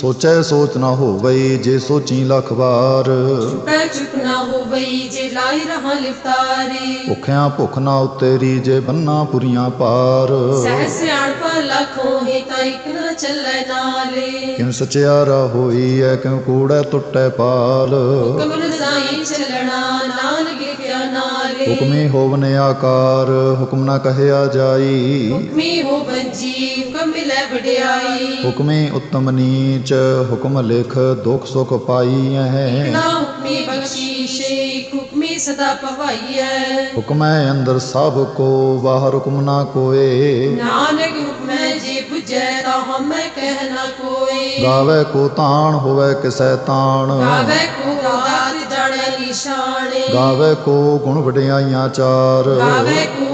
ਸੋਚੈ ਸੋਚ ਨਾ ਹੋਵਈ ਜੇ ਸੋਚੀ ਲੱਖ ਵਾਰ। ਪੈ ਚੁੱਪ ਨਾ ਹੋਵਈ ਜੇ ਲਾਈ ਰਹਾ ਲਿਫਤਾਰੇ। ਭੁੱਖਿਆਂ ਭੁੱਖ ਨਾ ਉਤੇਰੀ ਜੇ ਬੰਨਾ ਪੁਰੀਆਂ ਪਾਰ। ਸਹਿ ਸਿਆਣਪਾ ਲੱਖੋਂ ਹੀ ਤਾਂ ਇੱਕ ਨਾ ਚੱਲੇ ਨਾਲੇ। ਕਿਉ ਸਚਿਆਰਾ ਹੋਈ ਐ ਕਿਉ ਕੂੜੈ ਟੁੱਟੈ ਪਾਲ। ਕਮਲ ਸਾਈ ਚੱਲਣਾ ਨਾਨਕ ਨਾਲੇ। ਹੁਕਮੀ ਹੋਵਨ ਆਕਾਰ ਹੁਕਮ ਨਾ ਕਹਿਆ ਜਾਈ। ਹੁਕਮੀ ਹੋ ਬੰਜੀ ਹੁਕਮ ਮਿਲੇ ਵਡਿਆਈ। ਹੁਕਮੇ ਉਤਮ ਨੀਚ ਹੁਕਮ ਲਿਖ ਦੁਖ ਸੁਖ ਪਾਈ ਹੈ ਨਾ ਹੁਕਮੀ ਬਖਸ਼ੀਸ਼ੇ ਹੁਕਮੀ ਸਦਾ ਪਵਾਈਐ ਹੁਕਮੈ ਅੰਦਰ ਸਭ ਕੋ ਬਾਹਰ ਹੁਕਮ ਨਾ ਕੋਏ। ਨਾਨਕ ਹੁਕਮੈ ਜੇ 부ਜੈ ਤਾਂ ਹਮੈ ਕਹਿ ਨਾ ਕੋਈ ਗਾਵੇ ਕੋ ਤਾਣ ਹੋਵੇ ਕਿਸੈ ਤਾਣ। ਗਾਵੇ ਕੋ ਦਾਤ ਜਾਣੈ ਨਿਸ਼ਾਨੇ। ਗਾਵੇ ਕੋ ਗੁਣ ਵਡਿਆਈਆਂ ਚਾਰ। ਗਾਵੇ ਕੋ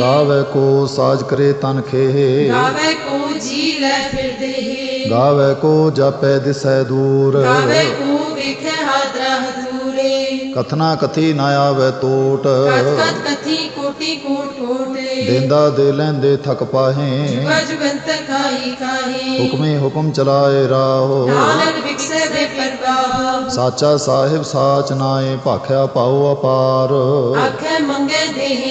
ਗਾਵੇ ਕੋ ਸਾਜ ਕਰੇ ਤਨ ਖੇ ਗਾਵੇ ਕੋ ਜੀ ਲੈ ਫਿਰਦੇ ਹੀ ਗਾਵੇ ਕੋ ਜਾਪੈ ਦਿਸੈ ਦੂਰ। ਗਾਵੇ ਕੋ ਵੇਖੇ ਹਾਦਰਾ ਹਜ਼ੂਰੇ। ਕਥਨਾ ਕਥੀ ਨਾ ਆਵੇ ਟੋਟ ਕਥੀ ਕੋਟੀ ਕੋਟ ਕੋਟੇ। ਦੇਂਦਾ ਦੇ ਲੈਂਦੇ ਥਕ ਪਾਹੇ। ਜੁਗੰਤ ਖਾਈ ਖਾਈ ਹੁਕਮੇ ਹੁਕਮ ਚਲਾਏ ਰਾਹੋ। ਨਾਨਕ ਵਿਖਸੇ ਦੇ ਪਰਵਾਹ। ਸਾਚਾ ਸਾਹਿਬ ਸਾਚ ਨਾਏ ਭਾਖਿਆ ਪਾਉ ਅਪਾਰ। ਆਖੇ ਮੰਗੇ ਦੇਹ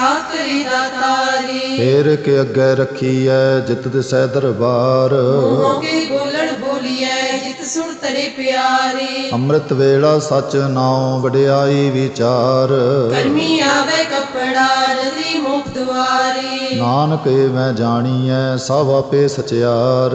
ਦਾਤਾਰੇ ਫੇਰ ਕੇ ਅੱਗੇ ਰੱਖੀਐ ਜਿਤ ਦਿਸੈ ਦਰਬਾਰ। ਮੂੰਹੋਂ ਕੇ ਬੋਲਣ ਬੋਲੀਐ ਜਿਤ ਸੁਣ ਤਰੇ ਪਿਆਰੇ। ਅੰਮ੍ਰਿਤ ਵੇਲਾ ਸਚ ਨਾਉ ਵਡਿਆਈ ਵਿਚਾਰ। ਕਰਮੀ ਆਵੇ ਕਪੜਾ ਨਦੀ ਮੁਖ ਦੁਆਰੇ। ਨਾਨਕ ਏ ਮੈਂ ਜਾਣੀਐ ਸਭ ਆਪੇ ਸਚਿਆਰ।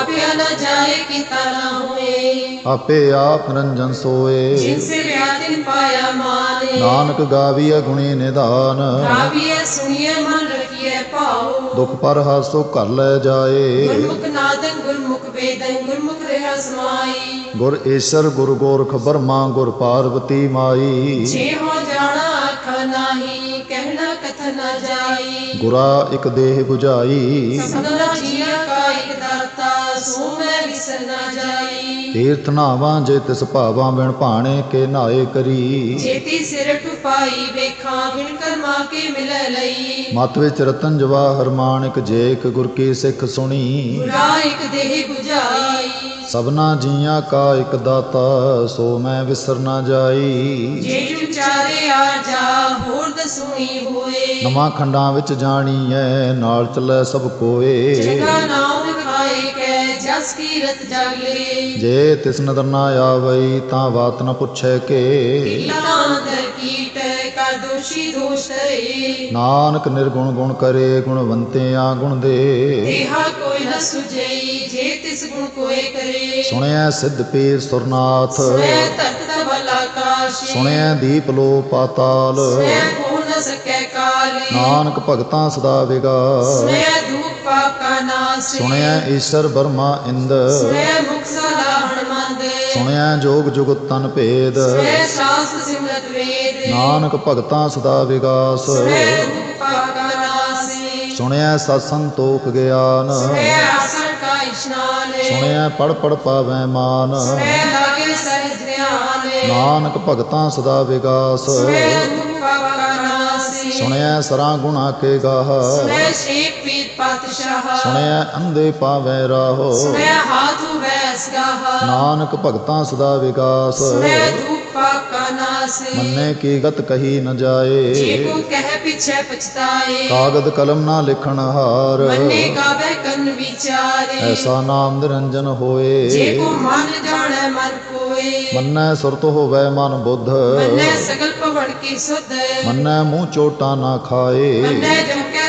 ਆਪਿਆ ਨਾ ਜਾਏ ਕੀਤਾ ਨਾ ਹੋਏ। ਆਪੇ ਆਪ ਰੰਜਨ ਸੋਏ। ਜਿਨ ਸੇ ਵਿਆਦਿਨ ਪਾਇਆ ਮਾਨੇ ਨਾਨਕ ਗਾਵੀਐ ਗੁਣੀ ਨਿਧਾਨ। ਗਾਵੀਐ ਸੁਣੀਏ ਮਨ ਰਖੀਏ ਭਾਉ। ਦੁਖ ਪਰ ਹਾਸੋ ਘਰ ਲੈ ਜਾਏ। ਗੁਰਮੁਖ ਨਾਦਨ ਗੁਰਮੁਖ ਵੇਦਨ ਗੁਰਮੁਖ ਰਹਿ ਸਮਾਈ। ਗੁਰ ਈਸ਼ਰ ਗੁਰ ਗੋਰਖ ਬਰਮਾ ਗੁਰ ਪਾਰਵਤੀ ਮਾਈ। ਜੇ ਹੋ ਜਾਣਾ ਆਖਾ ਨਾਹੀ ਕਹਿਣਾ ਕਥ ਨਾ ਜਾਈ। ਗੁਰਾ ਇੱਕ ਦੇਹ 부ਝਾਈ ਸਭਨਾ ਦਾਤਾ ਸੋ ਮੈਂ ਵਿਸਰ ਨਾ ਜਾਈ। ਤੀਰਥ ਨਾਵਾਂ ਜੇ ਤਿਸ ਭਾਵਾਂ ਬਿਨ ਭਾਣੇ ਕੇ ਨਾਏ ਕਰੀ। ਜੇਤੀ ਸਿਰ ਟੁਪਾਈ ਵੇਖਾਂ ਬਿਨ ਕਰਮਾ ਕੇ ਮਿਲੈ ਲਈ। ਮਤ ਵਿੱਚ ਰਤਨ ਜਵਾਹਰ ਮਾਣਿਕ ਜੇਕ ਗੁਰ ਕੀ ਸਿੱਖ ਸੁਣੀ। ਗੁਰਾ ਇਕ ਦੇਹ 부ਝਾਈ ਸਭਨਾ ਜੀਆਂ ਕਾ ਇੱਕ ਦਾਤਾ ਸੋ ਮੈਂ ਵਿਸਰ ਨਾ ਜਾਈ। ਜੇ ਵਿਚਾਰੇ ਆ ਜਾ ਹੋਰ ਦਸੂਈ ਹੋਏ। ਨਵਾਂ ਖੰਡਾਂ ਵਿੱਚ ਜਾਣੀਐ ਨਾਲ ਚੱਲੇ ਸਭ ਕੋਏ। ਜਗਾ ਨਾਮ ਖਾਏ ਕੈ ਜਸ ਕੀ ਰਤ ਜਾਗਲੇ ਜੇ ਤਿਸ ਨਦਰ ਨਾ ਆਵਈ ਤਾਂ ਬਾਤ ਨ ਪੁੱਛੈ ਕੇ। ਦੋਸ਼ੀ ਨਾਨਕ ਨਿਰਗੁਣ ਗੁਣ ਕਰੇ ਗੁਣਵੰਤਿਆਂ ਗੁਣ ਦੇ। ਦੇਹਾ ਕੋਈ ਨ ਸੁਜਈ ਜੇ ਤਿਸ ਗੁਣ ਕੋਏ ਕਰੇ। ਸੁਣਿਆ ਸਿੱਧ ਪੀਰ ਸੁਰਨਾਥ। ਤਤ ਆਕਾਸ਼। ਸੁਣਿਆ ਦੀਪ ਲੋ ਪਾਤਾਲ। ਸੁਣੈ ਹੋ ਨ ਸਕੈ ਕਾਲੇ। ਨਾਨਕ ਭਗਤਾਂ ਸਦਾ ਧੂਪ ਪਾਪ ਸੁਣਿਆ ਈਸ਼ਰ ਬਰਮਾ ਇੰਦ। ਸੁਣਿਆ ਜੋਗ ਜੁਗਤ ਤਨ ਭੇਦ। ਸਿਮਰਤ ਵੇਦ। ਨਾਨਕ ਭਗਤਾਂ ਸਦਾ ਵਿਗਾਸ। ਸੁਣਿਆ ਸਤ ਸੰਤੋਖ ਗਿਆਨ। ਸੁਣੈ ਆਸਣ ਕਾ ਇਸ਼ਨਾਨ। ਸੁਣਿਆ ਪੜ ਪੜ ਪਾਵੈ ਮਾਨ। ਸੁਣੈ ਲਾਗੇ ਸਹਿਜ ਧਿਆਨ। ਨਾਨਕ ਭਗਤਾਂ ਸਦਾ ਵਿਗਾਸ। ਸੁਣਿਆ ਸਰਾਂ ਗੁਣਾ ਕੇ ਗਾਹ। ਸੁਣੈ ਸ਼ੇਖ ਪੀਤ ਪਾਤਸ਼ਾਹ। ਸੁਣਿਆ ਅੰਧੇ ਪਾਵੈ ਰਾਹੋ। ਸੁਣੈ ਹਾਥੂ ਵੈਸ ਗਾਹ ਨਾਨਕ ਭਗਤਾਂ ਸਦਾ ਨਾਸ। ਮੰਨੇ ਕੀ ਗਤ ਕਹੀ ਨ ਜੇ ਜਾਏ ਕੋ ਕਹਿ ਪਿਛੈ ਪਛਤਾਏ। ਕਾਗਦ ਕਲਮ ਨਾ ਲਿਖਣ ਹਾਰ। ਮੰਨੇ ਗਾਵੇ ਕੰਨ ਵਿਚਾਰੇ। ਐਸਾ ਨਾਮ ਨਿਰੰਜਨ ਜੇ ਹੋਏ ਕੋ ਮਨ ਜਾਣੈ ਮਨ ਕੋਏ। ਮੰਨੈ ਸੁਰਤ ਹੋਵੈ ਮਨ ਬੁੱਧ। ਮੰਨੈ ਸਗਲ ਪਵਨ ਕੀ ਸੁਧ। ਮੰਨੈ ਮੂੰਹ ਚੋਟਾ ਨਾ ਖਾਏ। ਮੰਨੈ ਜਾਏ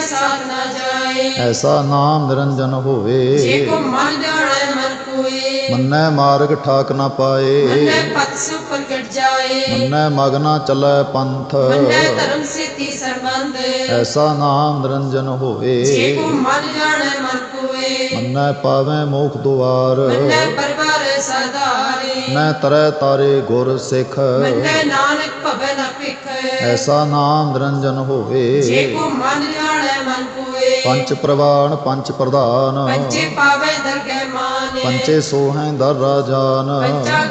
ਐਸਾ ਨਾਮ ਨਿਰੰਜਨ ਜੇ ਹੋਵੇ ਕੋ ਮਨ ਜਾਣੈ ਮਨ ਕੋਏ। ਮੰਨੈ ਮਾਰਗ ਠਾਕ ਨਾ ਪਾਏ। ਮੰਨੈ ਪਤ ਸੁ ਪ੍ਰਗਟ ਜਾਏ। ਮੰਨੈ ਮਗ ਨਾ ਚੱਲੈ ਪੰਥ। ਮੰਨੈ ਧਰਮ ਸਿੱਧੀ ਸਰਬੰਧ ਐਸਾ ਨਾਮ ਨਿਰੰਜਨ ਹੋਵੇ। ਜੇ ਕੋ ਮਨ ਜਾਣੈ ਮਨ ਕੋਏ। ਮੰਨੈ ਪਾਵੈ ਮੋਖ ਦੁਆਰ। ਮੰਨੈ ਪਰਵਾਰ ਮੈਂ ਤਰੈ ਤਾਰੇ ਗੁਰ ਸਿੱਖ। ਮੰਨੈ ਨਾਨਕ ਭਵੈ ਨ ਭਿਖ। ਐਸਾ ਨਾਮ ਨਿਰੰਜਨ ਜੇ ਹੋਵੇ ਕੋ ਮਨ ਪੰਚ ਪ੍ਰਵਾਨ ਪੰਚ ਪ੍ਰਧਾਨ। ਪੰਚੇ ਪਾਵੈ ਦਰਗਹਿ ਮਾਨ। ਪੰਚੇ ਸੋਹੈ ਦਰ ਰਾਜਾਨ। ਪੰਚਾ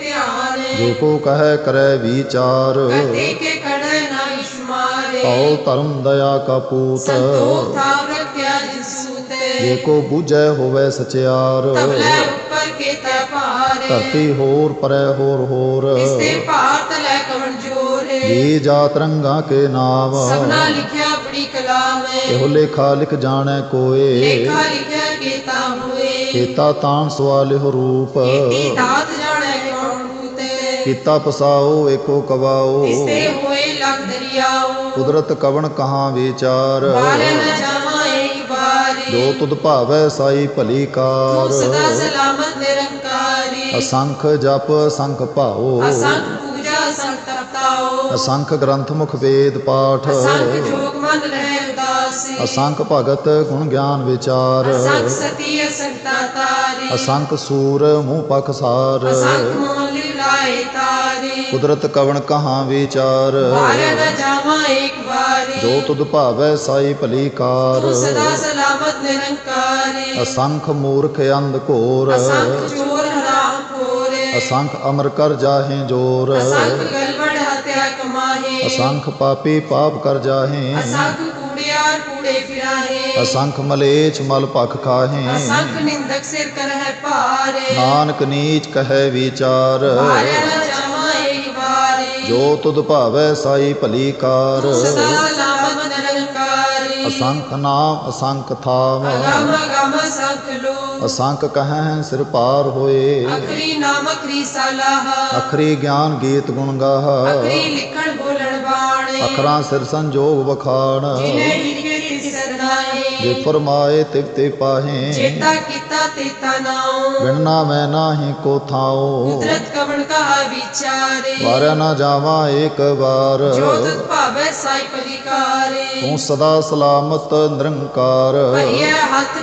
ਧਿਆਨ। ਜੋ ਕੋ ਕਹੈ ਕਰੈ ਵਿਚਾਰ। ਕਤੇ ਕੇ ਕੜੈ ਨਾ ਇਸ਼ਮਾਰੇ ਕਉ ਧਰਮ ਦਇਆ ਕਾ ਪੂਤ। ਸੰਤੋਖ ਥਾਵ ਰਖਿਆ ਜਿਸੂਤੇ ਜੇ ਕੋ ਬੂਝੈ ਹੋਵੇ ਸਚਿਆਰ। ਉੱਪਰ ਭਾਰੇ। ਧਰਤੀ ਹੋਰ ਪਰੈ ਹੋਰ ਹੋਰ। ਇਸਤੇ ਭਾਰਤ ਲੈ ਕਵਣ ਜੋਰੇ। ਜੀ ਜਾਤ ਰੰਗਾ ਕੇ ਨਾਮ ਸਭਨਾ ਲਿਖਿਆ ਕਲਾਮ ਇਹੋ ਲੇਖਾ ਲਿਖ ਜਾਣੈ ਕੋਏ। ਲੇਖਾ ਲਿਖਿਆ ਕੀਤਾ ਹੋਏ ਕੀਤਾ ਸਵਾਲਿਹੁ ਰੂਪ। ਕੀਤੀ ਦਾਤ ਜਾਣੈ ਕੌਣ ਕੂਤੇ ਕੀਤਾ ਪਸਾਓ ਏਕੋ ਕਵਾਓ। ਇਸਤੇ ਹੋਏ ਲਗ ਦਰਿਆਓ। ਕੁਦਰਤ ਕਵਣ ਕਹਾਂ ਵਿਚਾਰ। ਬਾਰੇ ਨ ਜਾਵਾਂ ਏਕ ਬਾਰੀ ਜੋ ਤੁਧ ਭਾਵੈ ਸਾਈ ਭਲੀ ਕਾਰ। ਤੂੰ ਸਦਾ ਸਲਾਮਤ ਨਿਰੰਕਾਰੀ। ਅਸੰਖ ਜਪ ਅਸੰਖ ਭਾਓ ਅਸੰਖ ਗ੍ਰੰਥ ਮੁਖ ਵੇਦ ਪਾਠ। ਅਸੰਖ ਜੋਗ ਉਦਾਸੀ ਅਸੰਖ ਭਗਤ ਗੁਣ ਗਿਆਨ ਵਿਚਾਰ। ਅਸੰਖ ਸਤੀ ਸੂਰ ਮੂੰਹ ਪਖਸਾਰ ਅਸੰਖ ਮੋਲ ਲਾਏ ਤਾਰੀ। ਕੁਦਰਤ ਕਵਣ ਕਹਾਂ ਵਿਚਾਰ। ਨ ਜਾਵਾਂ ਜੋ ਤੁਧ ਭਾਵੈ ਸਾਈ ਭਲੀ ਕਾਰ। ਤੂੰ ਸਦਾ ਸਲਾਮਤ ਨਿਰੰਕਾਰੀ ਅਸੰਖ ਮੂਰਖ ਅੰਧ ਘੋਰ। ਅਸੰਖ ਚੋਰ ਹਰਾਮ ਖੋਰੇ ਅਸੰਖ ਅਮਰ ਕਰ ਜਾਹੇ ਜੋਰ। ਅਸੰਖ ਗਲਵੜ ਹਤਿਆ ਕਮਾਹੇ। ਅਸੰਖ ਪਾਪੀ ਪਾਪ ਕਰ ਜਾਹੇ। ਅਸੰਖ ਅਸੰਖ ਮਲੇਛ ਮਲ ਭਖ ਖਾਹੇ। ਅਸੰਖ ਨਿੰਦਕ ਸਿਰ ਕਰਹਿ ਭਾਰੇ। ਨਾਨਕ ਨੀਚ ਕਹੈ ਵਿਚਾਰ। ਬਾਰੇ ਨ ਜਾਵਾਂ ਏਕ ਬਾਰੀ ਜੋ ਤੁਧ ਭਾਵੈ ਸਾਈ ਭਲੀ ਕਾਰ। ਸਦਾ ਸਲਾਮਤ ਨਿਰੰਕਾਰੀ। ਅਸੰਖ ਨਾਮ ਅਸੰਖ ਥਾਮ। ਅਗਮ ਅਗਮ ਸੰਖ ਲੋ ਅਸੰਖ ਕਹੈ ਸਿਰ ਪਾਰ ਹੋਏ। ਅਖਰੀ ਨਾਮ ਅਖਰੀ ਸਲਾਹ। ਅਖਰੀ ਗਿਆਨ ਗੀਤ ਗੁਣ ਗਾਹ। ਅਖਰੀ ਲਿਖਣ ਬੋਲਣ ਬਾਣੇ। ਅਖਰਾਂ ਸਿਰ ਸੰਜੋਗ ਵਖਾਣ। ਜਿਨੇ ਲਿਖੇ ਜੇ ਫਰਮਾਏ ਤਿਵ ਤੇ ਪਾਹੇ। ਚੇਤਾ ਕੀਤਾ ਤੇਤਾ ਨਾਉ। ਬਿਨਨਾ ਮੈਂ ਨਾਹੀ ਕੋ ਥਾਉ। ਕੁਦਰਤ ਕਵਣ ਕਹਾ ਵਿਚਾਰੇ। ਵਾਰਿਆ ਨਾ ਜਾਵਾਂ ਏਕ ਵਾਰ। ਜੋ ਤਤ ਭਾਵੈ ਸਾਈ ਪਰਿਕਾਰੇ ਤੂੰ ਸਦਾ ਸਲਾਮਤ ਨਿਰੰਕਾਰ। ਭਈਐ ਹੱਥ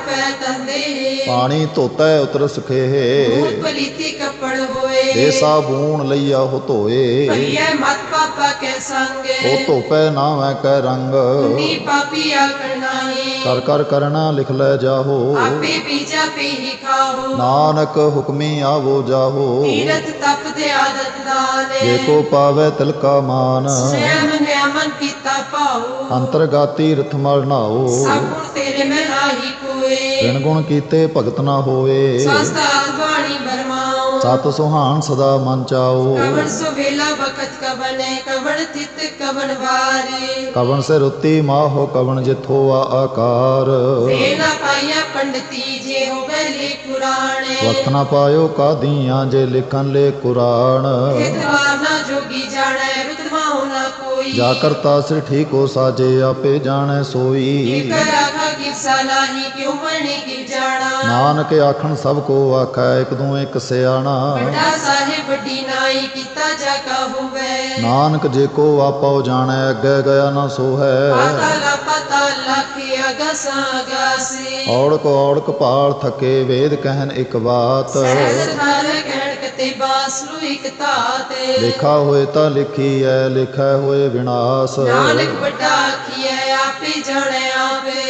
ਪਾਣੀ ਧੋਤੈ ਉਤਰ ਸਖੇ ਮੂਲ ਪਲੀਤੀ ਕੱਪੜ ਹੋਏ। ਦੇ ਸਾਬੂਨ ਲਈਆ ਹੋ ਧੋਏ। ਭਈਐ ਮਤ ਪਾਪਾ ਕੇ ਸੰਗੇ। ਉਹ ਧੋਪੈ ਨਾ ਮੈਂ ਕੈ ਰੰਗ। ਨੀ ਪਾਪੀ ਆਕੜ ਨਾਹੀ ਕਰ ਕਰ ਕਰਣਾ ਲਿਖ ਲੈ ਜਾਹੋ। ਆਪੇ ਬੀਜਾ ਪੇ ਹੀ ਖਾਓ ਨਾਨਕ ਹੁਕਮੀ ਆਵੋ ਜਾਹੋ। ਤੀਰਥ ਤਪ ਦੇ ਆਦਤ ਦਾਨੇ ਜੇ ਕੋ ਪਾਵੇ ਤਿਲਕਾ ਮਾਨ। ਸਵੈਮ ਨਿਆਮਨ ਕੀਤਾ ਪਾਉ ਅੰਤਰਗਾਤੀ ਰਥ ਮਲ ਨਾਓ ਸਭ ਬਿਨ ਗੁਣ ਕੀਤੇ ਭਗਤ ਨਾ ਬਾਣੀ ਬਰਮਾਓ ਸਤ ਸੁਹਾਣ ਸਦਾ ਮਨ ਚਾਓ ਕਵਣ ਸੋ ਵੇਲਾ ਬਖਤ ਕਵਨੇ ਕਵਣ ਤਿਤ ਕਵਣ ਵਾਰੇ। ਕਵਣ ਸੇ ਰੁੱਤੀ ਮਾਹੋ ਕਵਣ ਜਿਥੋ ਆ ਆਕਾਰ। ਵੇ ਨਾ ਪਾਈਆ ਪੰਡਤੀ ਜੇ ਹੋਵੇ ਲੇ ਪੁਰਾਣੇ। ਵਕਤ ਨਾ ਪਾਇਓ ਕਾਦੀਆਂ ਜੇ ਲਿਖਨ ਲੈ ਕੁਰਾਨ। ਇਤਵਾਰ ਨਾ ਜੋਗੀ ਜਾਣੈ ਰੁਤਮਾ ਹੋਣਾ ਕੋਈ। ਜਾ ਕਰਤਾ ਸਿਰ ਠੀਕ ਸਾਜੇ ਆਪੇ ਜਾਣੈ ਸੋਈ। ਕਰ ਆਖਾ ਕਿ ਸਲਾਹੀ ਕਿਉ ਬਣੀ ਕਿ ਜਾਣਾ? ਨਾਨਕ ਆਖਣ ਸਭ ਕੋ ਆਖੈ ਇੱਕ ਦੂ ਇੱਕ ਸਿਆਣਾ। ਵੱਡਾ ਸਾਹਿਬ ਵੱਡੀ ਨਾਈ ਕੀਤਾ ਜਾ ਕਾ ਹੋਵੇ। ਨਾਨਕ ਜੇ ਕੋ ਆਪੋ ਜਾਣੈ ਅੱਗੇ ਗਿਆ ਨਾ ਸੋ ਹੈ ਪਾਤਾ ਲਾ ਪਤਾ ਲਖੀ ਅਗਸਾ ਗਾਸੀ ਔੜਕ ਔੜਕ ਪਾਲ ਥਕੇ ਵੇਦ ਕਹਿਨ ਇੱਕ ਬਾਤ। ਸਹਿਜ ਕਹਿਣ ਇਕ ਤਾਤੇ ਲਿਖਾ ਹੋਏ ਤਾਂ ਲਿਖੀ ਐ ਲਿਖੈ ਹੋਏ ਵਿਨਾਸ਼। ਨਾਨਕ ਵੱਡਾ ਆਪੇ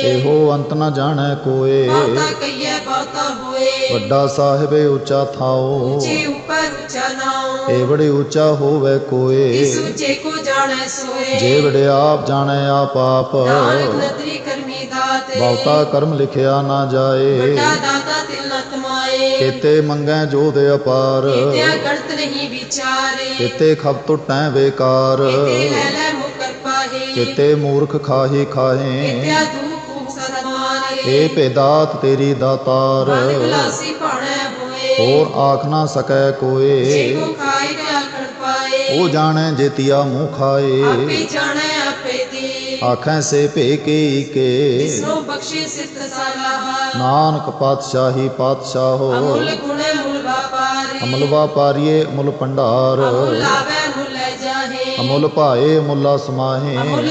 ਇਹੋ ਅੰਤ ਨਾ ਜਾਣੈ ਕੋਏ। ਬਹੁਤਾ ਕਈਐ ਬਹੁਤਾ ਹੋਏ। ਵੱਡਾ ਸਾਹਿਬ ਉੱਚਾ ਥਾਓ ਜੇ ਉੱਪਰ ਉੱਚਾ ਨਾਉ। ਏ ਬੜੀ ਉੱਚਾ ਹੋਵੇ ਕੋਏ। ਇਸ ਉੱਚੇ ਕੋ ਜਾਣੈ ਸੋਏ। ਜੇ ਵੜੇ ਆਪ ਜਾਣੈ ਆਪ ਆਪ। ਨਾਨਕ ਨਦਰੀ ਕਰਮੀ ਦਾਤੇ। ਬਹੁਤਾ ਕਰਮ ਲਿਖਿਆ ਨਾ ਜਾਏ। ਵੱਡਾ ਦਾਤਾ ਤਿਲ ਨ ਕੀਤੇ ਮੰਗੈ ਜੋ ਦੇ ਅਪਾਰ। ਤਿਆ ਗਣਤ ਨਹੀਂ ਵਿਚਾਰੇ। ਕੀਤੇ ਖਬ ਟੁੱਟੈ ਬੇਕਾਰ। ਤੇ ਲੈ ਲੈ ਮੁਕਰ ਪਾਹੇ। ਕੀਤੇ ਮੂਰਖ ਖਾਹੀ ਖਾਹੇ। ਸਤਮਾਰੇ ਏ ਭੇਦਾਤ ਤੇਰੀ ਦਾਤਾਰ। ਮਨ ਗਲਾਸੀ ਭਾਣੈ ਹੋਏ। ਹੋਰ ਆਖ ਨਾ ਸਕੈ ਜੇ ਕੋਏ ਕੋ ਖਾਏ ਉਹ ਜਾਣੈ ਜੇਤੀਆ ਮੂੰਹ ਖਾਏ। ਆਪੇ ਜਾਣੈ ਆਪੇ ਦੀ। ਆਖੈ ਸੇ ਭੇ ਕੇ ਕੇ ਤਿਸਰੋ ਬਖਸ਼ੇ ਸਿਫਤ ਸਾਲਾਹਾ ਨਾਨਕ ਪਾਤਸ਼ਾਹੀ ਪਾਤਸ਼ਾਹੋ ਅਮੁੱਲ ਗੁਣੇ ਮੁੱਲ ਵਾਪਾਰੀ। ਅਮਲ ਵਾਪਾਰੀਏ ਮੁੱਲ ਭੰਡਾਰ। ਅਮੁੱਲ ਆਵੈ ਮੁੱਲ ਲੈ ਜਾਹੇ। ਅਮੁੱਲ ਭਾਏ ਮੁੱਲਾ ਸਮਾਹੇ। ਅਮੁੱਲ ਅਮੁੱਲ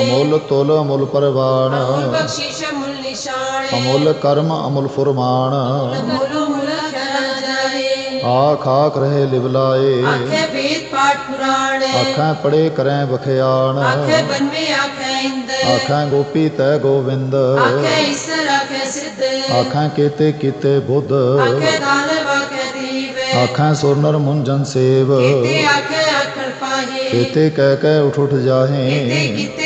ਅਮੁੱਲ ਤੁਲ ਅਮੁੱਲ ਪਰਵਾਨ ਅਮੁੱਲ ਬਖਸ਼ਿਸ਼ ਅਮੁੱਲ ਨਿਸ਼ਾਨੇ। ਅਮੁੱਲ ਕਰਮ ਅਮੁੱਲ ਫੁਰਮਾਨ। ਅਮੁੱਲ ਮੁੱਲ ਖਣਾ ਜਾਹੇ ਆਖ ਆਖ ਰਹੇ ਲਿਵਲਾਏ ਆਖੇ ਵੇਦ ਪਾਠ ਪੁਰਾਣ। ਆਖਾਂ ਪੜੇ ਕਰੈ ਬਖਿਆਣ ਆਖੇ ਬਨਵੇ ਆਖੇ ਇੰਦ। ਆਖਾਂ ਗੋਪੀ ਤੈ ਗੋਵਿੰਦ। ਆਖੇ ਈਸਰ ਆਖੇ ਸਿੱਧ। ਆਖਾਂ ਕੀਤੇ ਕੀਤੇ ਬੁੱਧ। ਆਖੇ ਦਾਨਵ ਆਖੇ ਦੀਵ। ਆਖਾਂ ਸੁਰਨਰ ਮੁੰਜਨ ਸੇਵ। ਕੀਤੇ ਆਖੇ ਆਖਣ ਪਾਹੇ। ਕੀਤੇ ਕਹਿ ਕਹਿ ਉਠ ਉਠ ਕੀਤੇ ਜਾਹੇ। ਕੀਤੇ ਹੋਰ ਕਰੇ ਤਾਂ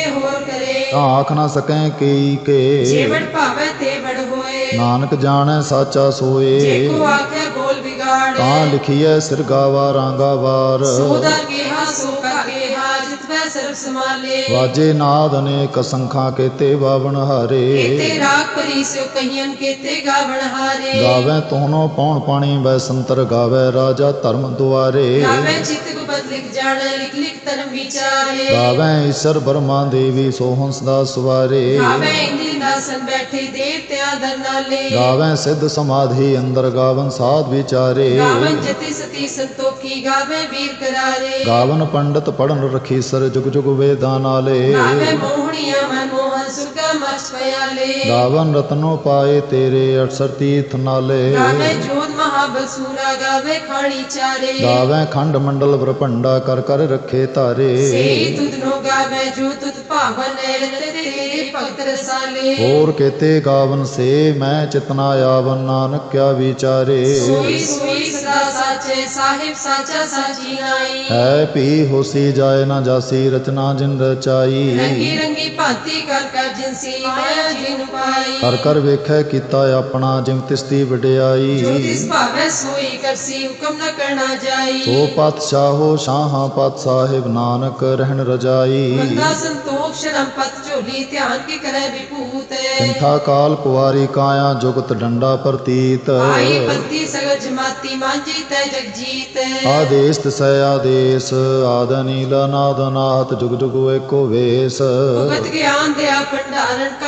ਆਖ ਨਾ ਸਕੈ ਕੀ ਕੇ। ਜੀਵਨ ਭਾਵੇ ਤੇ ਵੜ ਹੋਏ। ਨਾਨਕ ਜਾਣੈ ਸਾਚਾ ਜੇ ਸੋਏ ਕੋ ਆਖੇ ਬੋਲ ਵਿਗਾੜੇ। ਤਾਂ ਲਿਖੀਐ ਸਿਰ ਗਾਵਾ ਰਾਂਗਾ ਵਾਰ। ਸੋਦਾ ਕਿਹਾ ਸੋ ਕਾ ਕਿਹਾ ਜਿਤਵੈ ਸਰਬ ਸਮਾਲੇ ਵਾਜੇ ਨਾਦ ਅਨੇਕ ਸੰਖਾਂ ਕੀਤੇ ਬਾਵਨ ਹਾਰੇ। ਕੀਤੇ ਰਾਗ ਸੋ ਕਹੀਨ ਕੀਤੇ ਗਾਵਣ ਹਾਰੇ। ਗਾਵੇ ਤੋਨੋ ਪੌਣ ਪਾਣੀ ਬੈ ਸੰਤਰ ਗਾਵੇ ਰਾਜਾ ਧਰਮ ਦੁਆਰੇ। ਗਾਵੇ ਚਿਤ ਗੁਪਤ ਲਿਖ ਜਾਣ ਲਿਖ ਲਿਖ ਧਰਮ ਵਿਚਾਰੇ। ਗਾਵੇ ਈਸ਼ਰ ਬਰਮਾ ਦੇਵੀ ਸੋਹੰਸ ਦਾ ਸਵਾਰੇ। ਗਾਵੇ ਇੰਦਰੀ ਦਾਸਨ ਬੈਠੇ ਦੇਵਤਿਆਂ ਦਰ ਨਾਲੇ। ਗਾਵੇ ਸਿੱਧ ਸਮਾਧੀ ਅੰਦਰ ਗਾਵਨ ਸਾਧ ਵਿਚਾਰੇ। ਗਾਵਨ ਜਤੀ ਸਤੀ ਸੰਤੋਖੀ ਗਾਵੇ ਵੀਰ ਕਰਾਰੇ। ਗਾਵਨ ਪੰਡਤ ਪੜਨ ਰਖੀ ਸਰ ਜੁਗ ਜੁਗ ਵੇਦਾਂ ਨਾਲੇ। ਗਾਵੇ ਮੋਹਣੀਆਂ ਮਨ ਮੋਹਨ ਸੁਰਗਾ ਮਚ ਪਿਆਲੇ। ਗਾਵਨ ਰਤਨੋ ਪਾਏ ਤੇਰੇ 68 ਤੀਰਥ ਨਾਲੇ। ਗਾਵੇ ਜੋਤ ਮਹਾਬਸੂਰਾ ਗਾਵੇ ਖਾਣੀ ਚਾਰੇ। ਗਾਵੇ ਖੰਡ ਮੰਡਲ ਬ੍ਰਹੰਡਾ ਕਰ ਕਰ ਰੱਖੇ ਧਾਰੇ। ਸੇ ਤੁਧ ਨੋ ਗਾਵੇ ਜੋ ਤੁਧ ਭਾਵਨ ਰਤੇ ਤੇਰੇ ਭਗਤ ਰਸਾਲੇ। ਹੋਰ ਕੇਤੇ ਗਾਵਨ ਸੇ ਮੈਂ ਚਿਤਨਾ ਆਵਨ ਨਾਨਕ ਕਿਆ ਵਿਚਾਰੇ। ਸੋਈ ਸੋਈ ਸਦਾ ਸਾਚੇ ਸਾਹਿਬ ਸਾਚਾ ਸਾਚੀ ਨਾਈ ਹੈ ਪੀ ਹੋਸੀ ਜਾਏ ਨਾ ਜਾਸੀ ਰਚਨਾ ਜਿਨ ਰਚਾਈ। ਰੰਗੀ ਰੰਗੀ ਭਾਂਤੀ ਕਰ ਕਰ ਜਿਨਸੀ ਮਾਇਆ ਜਿਨ ਪਾਈ। ਕਰ ਕਰ ਵੇਖੈ ਕੀਤਾ ਆਪਣਾ ਜਿਮ ਤਿਸਤੀ ਜੋ ਵਡਿਆਈ ਤਿਸ ਭਾਵੇ ਸੋਈ ਕਰਸੀ ਹੁਕਮ ਨ ਕਰਨਾ ਜਾਈ। ਸੋ ਪਾਤਸ਼ਾਹੋ ਸ਼ਾਹਾਂ ਪਾਤ ਸਾਹਿਬ ਨਾਨਕ ਰਹਿਣ ਰਜਾਈ। ਬੰਦਾ ਸੰਤੋਖ ਸ਼ਰਮ ਪਤ ਝੋਲੀ ਧਿਆਨ ਕੀ ਕਰੇ ਵਿਭੂਤ। ਕਿੰਥਾ ਕਾਲ ਕੁਵਾਰੀ ਕਾਇਆ ਜੁਗਤ ਡੰਡਾ ਪ੍ਰਤੀਤ। ਆਈ ਪੰਤੀ ਸਗਲ ਜਮਾਤੀ ਮਾਂਜੀ ਤੈ ਜਗਜੀਤ ਆਦੇਸ ਤਿਸੈ ਆਦੇਸ ਆਦ ਨੀਲ ਨਾਦ ਨਾਹਤ ਜੁਗ ਜੁਗ ਏਕੋ ਵੇਸ। ਭਗਤ ਗਿਆਨ ਭੰਡਾਰਨ ਵਾਜੈ ਨਾਦ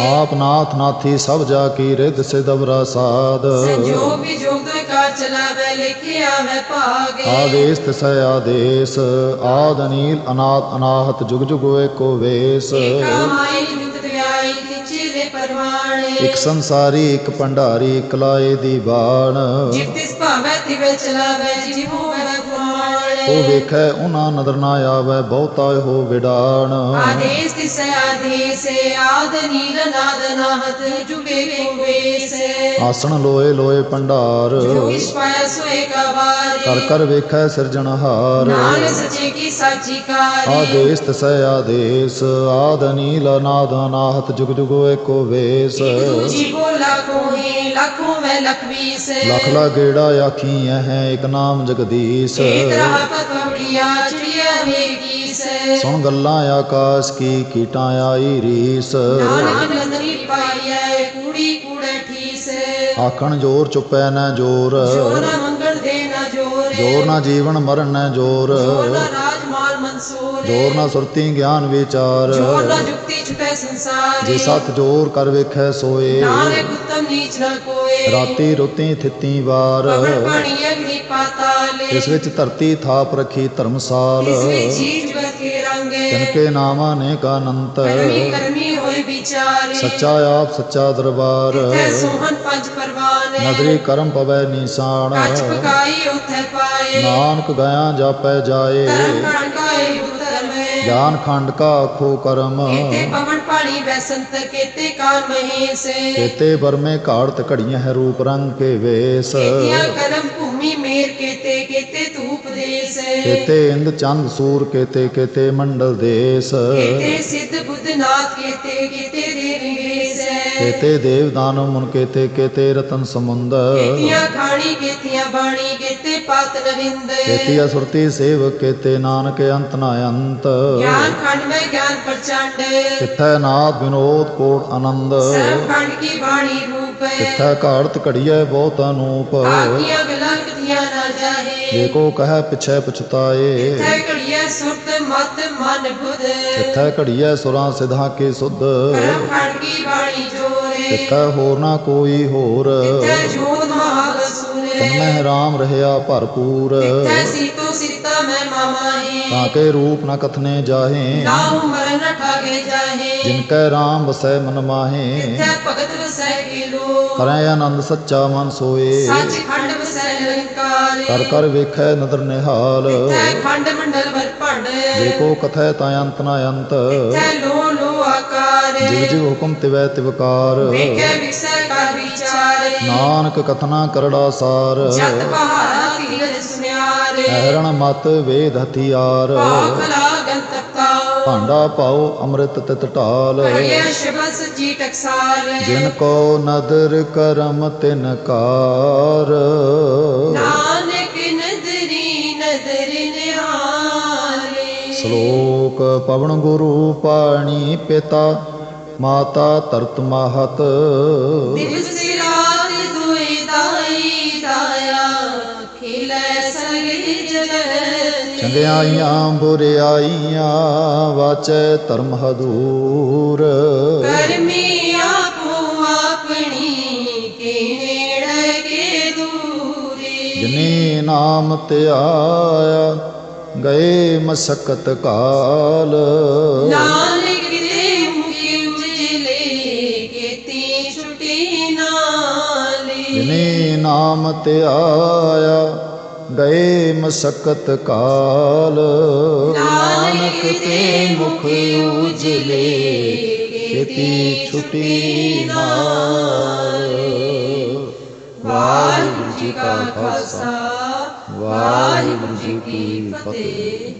ਆਪ ਨਾਥ ਨਾਥੀ ਸਭ ਜਾ ਕੀ ਰਿਦ ਸਿਦਵਰਾ ਸਾਧ। ਸੰਜੋਗ ਦੋਇ ਕਾਰ ਚਲਾਵੇ ਲਿਖੇ ਆਵੇ ਭਾਗ। ਆਦੇਸ ਤਿਸੈ ਆਦੇਸ ਆਦ ਨੀਲ ਅਨਾਦ ਅਨਾਹਤ ਜੁਗ ਜੁਗ ਵੇਸ। ਤਿਚੇ ਦੇ ਪਰਵਾਣੇ। ਇਕ ਸੰਸਾਰੀ ਇਕ ਭੰਡਾਰੀ ਇਕ ਲਾਏ ਦੀ ਬਾਣ। ਜਿਤ ਤਿਸ ਭਾਵੇ ਤਿਵੇ ਚਲਾਵੇ ਉਹ ਵੇਖੈ ਉਹਨਾਂ ਨਦਰ ਨਾ ਆਵੇ ਬਹੁਤਾ ਹੋ ਵਿਡਾਣ ਆਦੇਸ ਤਿਸ ਆਦੇਸ ਆਦ ਨੀਲ ਨਾਦ ਨਾਹਤ ਜੁਗੇ ਕੋਵੇਸ ਆਸਣ ਲੋਏ ਲੋਏ ਭੰਡਾਰ ਜੋ ਇਸ ਪਾਇਆ ਸੋਏ ਕਾ ਵਾਰੀ ਕਰ ਕਰ ਵੇਖੈ ਸਿਰਜਣਹਾਰ ਨਾਨ ਸਚੇ ਕੀ ਸਾਚੀ ਕਾਰੀ ਆਦੇਸ ਤਸੈ ਆਦੇਸ ਆਦ ਨੀਲ ਨਾਦ ਅਨਾਹਤ ਜੁਗ ਜੁਗ ਏਕੋ ਵੇਸ। ਬੋ ਲੱਖੋਂ ਹੀ ਲੱਖੋਂ ਵੇ ਲਖਵੀਸ ਲਖ ਲਾ ਗੇੜਾ ਆਖੀ ਹੈ ਇਕ ਨਾਮ ਜਗਦੀਸ਼। ਏਕ ਰਹਾ ਸੁਣ ਗੱਲਾਂ ਆਕਾਸ਼ ਕੀ ਕੀਟਾਂ ਆਈ ਰੀਸ। ਨਾਨਕ ਨੰਦਨੀ ਪਾਈਐ ਕੂੜੀ ਕੂੜੇ ਠੀਸ। ਆਖਣ ਜੋਰ ਚੁੱਪੈ ਨਾ ਜੋਰ। ਜੋਰ ਨਾ ਮੰਗਣ ਦੇ ਨਾ ਜੋਰ। ਜੋਰ ਨਾ ਜੀਵਨ ਮਰਨ ਨਾ ਜੋਰ। ਜੋਰ ਨਾ ਰਾਜ ਮਾਲ ਮਨਸੂਰ। ਜੋਰ ਨਾ ਸੁਰਤੀ ਗਿਆਨ ਵਿਚਾਰ। ਜੋਰ ਨਾ ਜੁਗਤੀ ਛੁਟੈ ਸੰਸਾਰ। ਜੇ ਸਤ ਜੋਰ ਕਰ ਵੇਖੈ ਸੋਏ। ਨਾਨਕ ਉਤਮ ਨੀਚ ਨਾ ਕੋਏ। ਰਾਤੀ ਰੁੱਤੀ ਥਿੱਤੀ ਵਾਰ। ਪਾਤਾਲ ਇਸ ਵਿੱਚ ਧਰਤੀ ਥਾਪ ਰਖੀ ਧਰਮਸਾਲ। ਇਸ ਵਿੱਚ ਨਾਮਾਂ ਨੇ ਕਾ ਅਨੰਤ। ਕਰਮੀ ਕਰਮੀ ਹੋਏ ਵਿਚਾਰੇ। ਸੱਚਾ ਆਪ ਸੱਚਾ ਦਰਬਾਰ। ਤੈ ਸੋਹਣ ਪੰਜ ਪਰਵਾਨ ਨਦਰੀ ਕਰਮ ਪਵੈ ਨਿਸ਼ਾਨ ਕੱਚ ਪਕਾਈ ਉਥੇ ਪਾਏ। ਨਾਨਕ ਗਿਆ ਜਾਪੈ ਜਾਏ। ਕਾਏ ਗਿਆਨ ਖੰਡ ਕਾ ਆਖੋ ਕਰਮ। ਕੀਤੇ ਪਵਨ ਪਾਣੀ ਬੈਸੰਤ ਕੀਤੇ ਕਾਨ ਮਹੇਸ਼। ਕੇਤੇ ਬਰਮੇ ਘਾੜਤ ਘੜੀਆਂ ਹੈ ਰੂਪ ਰੰਗ ਕੇ ਵੇਸ। ਕੀਤਿਆਂ ਕਰਮ ਕੀਤੇ ਕੀਤੇ ਧੂਪ ਦੇਸ ਕੇਤੇ ਇੰਦ ਚੰਦ ਸੂਰ ਕੇਤੇ ਕੇਤੇ ਮੰਡਲ ਦੇਸ ਕੀਤੇ ਸਿੱਧ ਬੁੱਧ ਨਾਥ ਕੀਤੇ ਕੀਤੇ ਦੇਵੀ ਵੇਸ ਕੇਤੇ ਦੇਵ ਮੁਨ ਕੇਤੇ ਕੇਤੇ ਰਤਨ ਸਮੁੰਦ ਕੀਤਿਆਂ ਖਾਣੀ ਕੀਤਿਆਂ ਬਾਣੀ ਕੀਤੇ ਪਾਤ ਨਵਿੰਦ ਕੇਤੀ ਅਸੁਰਤੀ ਸੇਵ ਕੇਤੇ ਨਾਨਕ ਅੰਤ ਨਾ ਅੰਤ ਗਿਆਨ ਖੰਡ ਮੈਂ ਗਿਆਨ ਪ੍ਰਚੰਡ ਕਿਥੈ ਨਾਥ ਵਿਨੋਦ ਕੋਟ ਆਨੰਦ ਸਰਬ ਖੰਡ ਕੀ ਬਾਣੀ ਰੂਪ ਕਿਥੈ ਘਾੜਤ ਘੜੀਐ ਬਹੁਤ ਅਨੂਪ ਆਗੀਆਂ ਏਕੋ ਕਹਿ ਪਿਛੈ ਪਛਤਾਏ ਤੈ ਘੜੀਐ ਸੁਰਤ ਮਤ ਮਨ ਬੁਧ ਤਿੱਥੈ ਘੜੀਐ ਸੁਰਾਂ ਸਿਧਾਂ ਕੇ ਸੁਧ ਕਰਮ ਖੜ ਕੀ ਬਾਣੀ ਜੋਰੇ ਤਿੱਥੈ ਹੋਰ ਨਾ ਕੋਈ ਹੋਰ ਤੈ ਜੋਤ ਮਹਾਬਸੂਰੇ ਤਨਮਹਿ ਰਾਮ ਰਹਿਆ ਭਰਪੂਰ ਤੈ ਸੀਤੋ ਸੀਤਾ ਮੈਂ ਮਾਮਾਹੀ ਤਾਂ ਕੇ ਰੂਪ ਨ ਕਥਨੇ ਜਾਹੇ ਨਾਮ ਮਰਨ ਠਾਗੇ ਜਾਹੇ ਜਿਨ ਕੈ ਰਾਮ ਵਸੈ ਮਨ ਮਾਹੇ ਤੈ ਭਗਤ ਵਸੈ ਕੀ ਲੋ ਕਰੈ ਆਨੰਦ ਸੱਚਾ ਮਨ ਸੋਏ ਸੱਚ ਖੰਡ ਵਸੈ ਨਿਰੰਕਾਰੇ ਕਰ ਕਰ ਵੇਖੈ ਨਦਰ ਨਿਹਾਲ। ਤੈ ਖੰਡ ਮੰਡਲ ਵਰ ਭੰਡ। ਦੇਖੋ ਕਥੈ ਤਾ ਅੰਤ ਨ ਅੰਤ। ਤੈ ਲੋ ਲੋ ਆਕਾਰੇ। ਜਿਵ ਜਿਵ ਹੁਕਮ ਤਿਵੈ ਤਿਵਕਾਰ ਵੇਖੈ ਵਿਸੈ ਕਰ ਵਿਚਾਰੇ। ਨਾਨਕ ਕਥਨਾ ਕਰੜਾ ਸਾਰ ਜਤ ਧੀਰਜ ਸੁਨਿਆਰੇ। ਮਤ ਵੇਦ ਹਥਿਆਰ। ਭਾਂਡਾ ਪਾਓ ਅੰਮ੍ਰਿਤ ਤਿਤ ਢਾਲ। ਜਿਨ ਕੋ ਨਦਰ ਕਰਮ ਤਿਨ ਕਾਰ। ਨਿਹਾਰੇ। ਸ਼ਲੋਕ ਪਵਨ ਗੁਰੂ ਪਾਣੀ ਪਿਤਾ ਮਾਤਾ ਤਰਤ ਮਾਹਤ। ਦਿਵਸ ਰਾਤ ਦੁਇ ਦਾਈ ਦਾਇਆ ਖਿਲੇ ਸਗਲ ਜਗਤ। ਚੰਗਿਆਈਆਂ ਬੁਰਿਆਈਆਂ ਵਾਚੈ ਧਰਮ ਹਦੂਰ। ਕਰਮੀ ਨਾਮ ਧਿਆਇਆ ਗਏ ਮਸਕਤ ਕਾਲ। ਨਾਨਕ ਦੇ ਮੁਖੀ ਉਜਲੇ ਕੀਤੀ ਛੁਟੀ ਨਾਲੀ ਜਿਨੇ ਨਾਮ ਧਿਆਇਆ ਗਏ ਮਸਕਤ ਕਾਲ। ਨਾਨਕ ਤੇ ਮੁਖ ਉਜਲੇ ਕੀਤੀ ਛੁਟੀ ਨਾਲ। ਵਾਹਿਗੁਰੂ ਜੀ ਕਾ ਖਾਲਸਾ। ਵਾਹਿਗੁਰੂ ਜੀ ਕੀ ਫਤਿਹ।